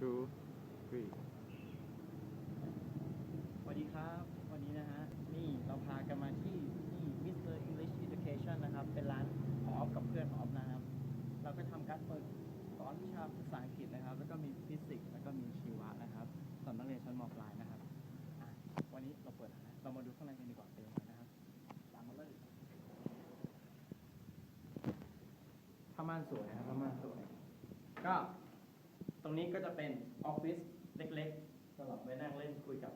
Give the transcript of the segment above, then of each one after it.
two three สวัสดีครับ วันนี้นะฮะ นี่เราพากันมาที่ที่ Mr. English Education นะครับ เป็นร้านของออฟกับเพื่อนของออฟนะครับ เราก็ทำการเปิดสอนวิชาภาษาอังกฤษนะครับ แล้วก็มีฟิสิกส์ แล้วก็มีชีวะนะครับสำหรับนักเรียนชั้นมปลายนะครับอะวันนี้เราเปิดอะเรามาดูข้างในกันดีกว่าเป็นยังไงนะครับตามมาเลยผ้าม่านสวยนะครับผ้าม่านสวยก็ ตรงนี้ก็จะเป็นออฟฟิศเล็กๆสำหรับไว้นั่งเล่นคุยกับ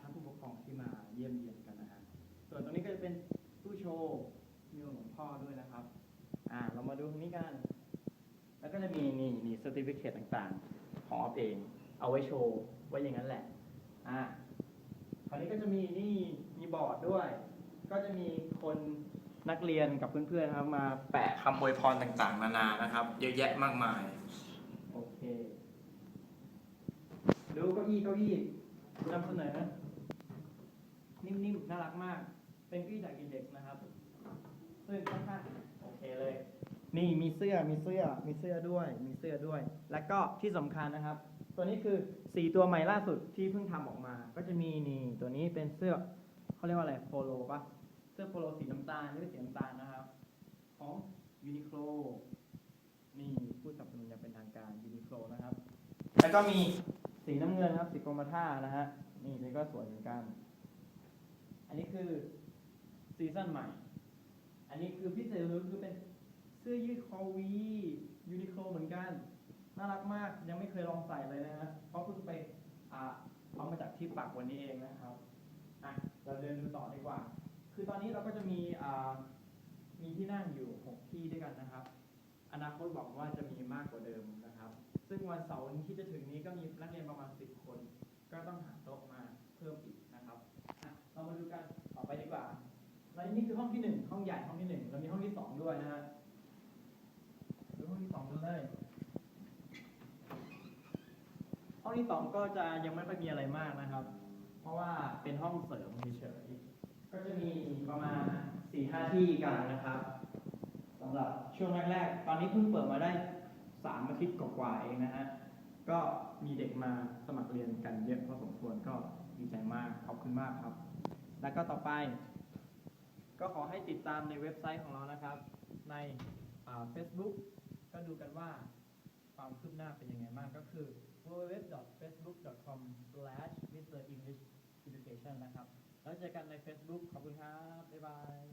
ท่านผู้ปกครองที่มาเยี่ยมเยียนกันนะฮะส่วนตรงนี้ก็จะเป็นตู้โชว์มีหลวงพ่อด้วยนะครับอ่าเรามาดูตรงนี้กัน แล้วก็จะมีนี่มีสติฟิเคตต่างๆ ของออฟเอง เอาไว้โชว์ไว้อย่างนั้นแหละอ่าคราวนี้ก็จะมีนี่มีบอร์ดด้วย ก็จะมีคนนักเรียนกับเพื่อนๆครับมาแปะคำอวยพรต่างๆ นานานะครับ เยอะแยะมากมาย โอเค อี้เก้าอี้นำเสนอ นิ่มๆ น่ารักมาก เป็นเก้าอี้จากอินเด็กซ์นะครับ ซึ่งค่อนข้างโอเคเลย นี่มีเสื้อมีเสื้อมีเสื้อด้วย มีเสื้อด้วย แล้วก็ที่สำคัญนะครับ ตัวนี้คือสีตัวใหม่ล่าสุดที่เพิ่งทำออกมา ก็จะมีนี่ตัวนี้เป็นเสื้อเขาเรียกว่าอะไรโปโลปะเสื้อโปโลสีน้ำตาลนี่เป็นสีน้ำตาลนะครับ ของยูนิโคลนี่ผู้สนับสนุนอย่างเป็นทางการยูนิโคลนะครับ แล้วก็มี สีน้ำเงินครับ สีกรมท่านะฮะ นี่นี่ก็สวยเหมือนกัน อันนี้คือซีซั่นใหม่ อันนี้คือพิเศษเลยคือเป็นเสื้อยืดคอวียูนิโคลเหมือนกัน น่ารักมาก ยังไม่เคยลองใส่เลยนะฮะ เพราะเพิ่งไปอ่าเอามาจากที่ปักวันนี้เองนะครับอะเราเดินดูต่อดีกว่า คือตอนนี้เราก็จะมีอ่ามีที่นั่งอยู่หกที่ด้วยกันนะครับ อนาคตบอกว่าจะมีมากกว่าเดิมนะ ซึ่งวันเสาร์ที่จะถึงนี้ก็มีนักเรียนประมาณ 10 คน ก็ต้องหาโต๊ะมาเพิ่มอีกนะครับอะเรามาดูกันต่อไปดีกว่า แล้วนี่คือห้องที่หนึ่งห้องใหญ่ห้องที่หนึ่งเรามีห้องที่สองด้วยนะฮะดูห้องที่สองกันเลย ห้องที่สองก็จะยังไม่ค่อยมีอะไรมากนะครับ เพราะว่าเป็นห้องเสริมเฉยๆก็จะมีประมาณสี่ห้าที่กันนะครับสำหรับช่วงแรกๆ ตอนนี้เพิ่งเปิดมาได้ สามอาทิตย์กว่าๆเองนะฮะ ก็มีเด็กมาสมัครเรียนกันเยอะพอสมควรก็ดีใจมาก ขอบคุณมากครับ แล้วก็ต่อไป ก็ขอให้ติดตามในเว็บไซต์ของเรานะครับ ในเฟซบุ๊กก็ดูกันว่าความคืบหน้าเป็นยังไงบ้างก็คือ www.facebook.com/mrenglish education นะครับ แล้วเจอกันใน Facebook ขอบคุณครับ บ๊ายบาย